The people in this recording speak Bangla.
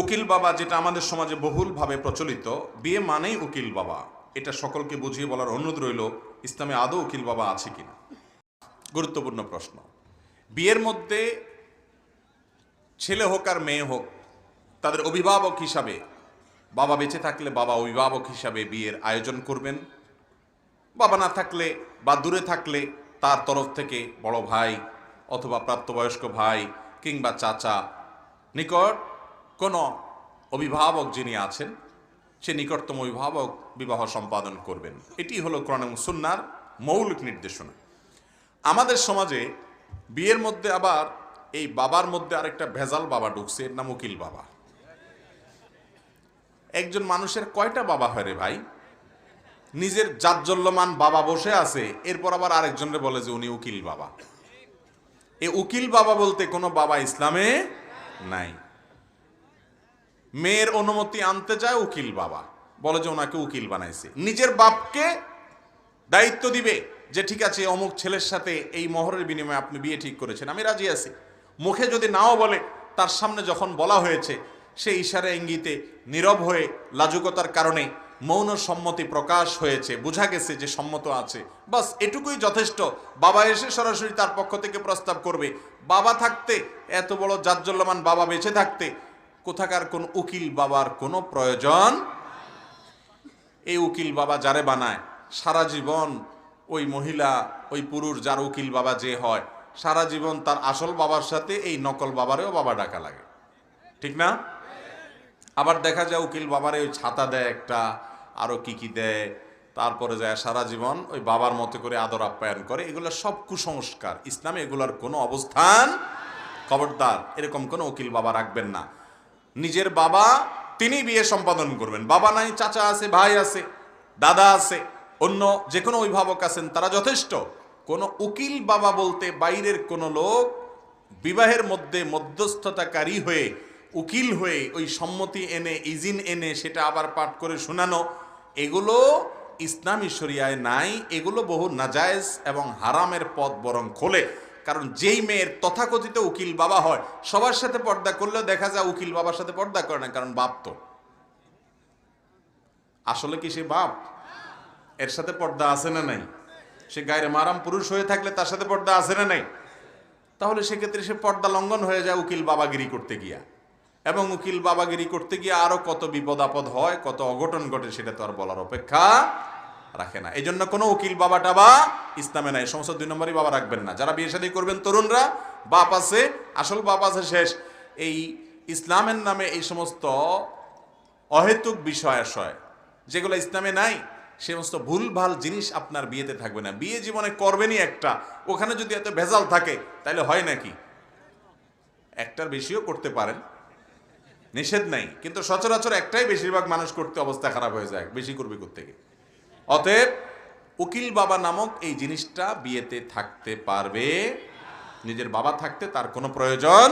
উকিল বাবা যেটা আমাদের সমাজে বহুলভাবে প্রচলিত, বিয়ে মানেই উকিল বাবা। এটা সকলকে বুঝিয়ে বলার অনুরোধ রইল, ইসলামে আদৌ উকিল বাবা আছে কিনা? গুরুত্বপূর্ণ প্রশ্ন। বিয়ের মধ্যে ছেলে হোক আর মেয়ে হোক, তাদের অভিভাবক হিসাবে বাবা বেঁচে থাকলে বাবা অভিভাবক হিসাবে বিয়ের আয়োজন করবেন। বাবা না থাকলে বা দূরে থাকলে তার তরফ থেকে বড় ভাই অথবা প্রাপ্তবয়স্ক ভাই কিংবা চাচা নিকট কোনো অভিভাবক যিনি আছেন, সে নিকটতম অভিভাবক বিবাহ সম্পাদন করবেন। এটি হলো কোরআন এবং সুন্নার মৌলিক নির্দেশনা। আমাদের সমাজে বিয়ের মধ্যে আবার এই বাবার মধ্যে আরেকটা ভেজাল বাবা ঢুকছে, এর নাম উকিল বাবা। একজন মানুষের কয়টা বাবা হয় রে ভাই? নিজের জাজ্জল্যমান বাবা বসে আছে, এরপর আবার আরেকজনরে বলে যে উনি উকিল বাবা। এ উকিল বাবা বলতে কোনো বাবা ইসলামে নাই। মেয়ের অনুমতি আনতে চায় উকিল বাবা। বলে যে ওনাকে উকিল বানাইছে। নিজের বাপকে দায়িত্ব দিবে যে, ঠিক আছে, অমুক ছেলের সাথে এই মহরের বিনিময়ে আপনি বিয়ে ঠিক করেছেন, আমি রাজি আছি। মুখে যদি নাও বলে, তার সামনে যখন বলা হয়েছে, সে ইশারা ইঙ্গিতে নীরব হয়ে লাজুকতার কারণে মৌন সম্মতি প্রকাশ হয়েছে। বোঝা গেছে যে সম্মত আছে। বাস এটুকুই যথেষ্ট। বাবা এসে সরাসরি তার পক্ষ থেকে প্রস্তাব করবে, বাবা থাকতে, এত বড় জাজ্জল্যমান বাবা বেঁচে থাকতে কোথাকার কোন উকিল বাবার কোনো প্রয়োজন? এই উকিল বাবা যারে বানায়? সারা জীবন ওই মহিলা, ওই পুরুষ যার উকিল বাবা যে হয়, সারা জীবন তার আসল বাবার সাথে এই নকল বাবারেও বাবা ডাকা লাগে। ঠিক না? আবার দেখা যায় উকিল বাবারে ওই ছাতা দেয় একটা, আরও কি কি দেয়, তারপরে যায় সারা জীবন ওই বাবার মতো করে আদর আপ্যায়ন করে। এগুলো সব কুসংস্কার। ইসলামে এগুলোর কোনো অবস্থান খবরদার। এরকম কোনো উকিল বাবা রাখবেন না। নিজের বাবা তিনি বিয়ে সম্পাদন করবেন। বাবা নাই, চাচা আছে, ভাই আছে, দাদা আছে, অন্য যে কোনো অভিভাবক আছেন, তারা যথেষ্ট। কোনো উকিল বাবা বলতে বাইরের কোনো লোক বিবাহের মধ্যে মধ্যস্থতাকারী হয়ে, উকিল হয়ে ওই সম্মতি এনে, ইজিন এনে, সেটা আবার পাঠ করে শোনানো, এগুলো ইসলামী শরিয়ায় নাই, এগুলো বহু নাজায়েজ এবং হারামের পথ বরং খোলে। কারণ যেই মেয়ের তথাকথিত উকিল বাবা হয়, সবার সাথে পর্দা করলেও দেখা যায় উকিল বাবার সাথে পর্দা করে না, কারণ বাপ তো। আসলে কি সে বাপ? এর সাথে পর্দা আছে না নাই? সে গায়ের মারাম পুরুষ হয়ে থাকলে তার সাথে পর্দা আছে না নাই? তাহলে সেক্ষেত্রে সে পর্দা লঙ্ঘন হয়ে যায় উকিল বাবাগিরি করতে গিয়া। এবং উকিল বাবাগিরি করতে গিয়ে আরও কত বিপদ আপদ হয়, কত অঘটন ঘটে সেটা তো আর বলার অপেক্ষা রাখে না। এই জন্য কোনো উকিল বাবা টাবা ইসলামে নাই। সমস্ত দুই নম্বরই বাবা রাখবেন না। যারা বিয়ে শাদী করবেন তরুণরা, বাপ আছে, আসল বাপ আছে শেষ। এই ইসলামের নামে এই সমস্ত অহেতুক বিষয় আশয়, যেগুলো ইসলামে নাই, সে সমস্ত ভুলভাল জিনিস আপনার বিয়েতে থাকবে না। বিয়ে জীবনে করবেনই একটা। ওখানে যদি এত ভেজাল থাকে তাহলে হয় নাকি? একটার বেশিও করতে পারেন। নিষেধ নাই। কিন্তু সচরাচর একটাই বেশিরভাগ মানুষ করতে অবস্থা খারাপ হয়ে যায়, বেশি করবে থেকে অতএব উকিল বাবা নামক এই জিনিসটা বিয়েতে থাকতে পারবে। নিজের বাবা থাকতে তার কোনো প্রয়োজন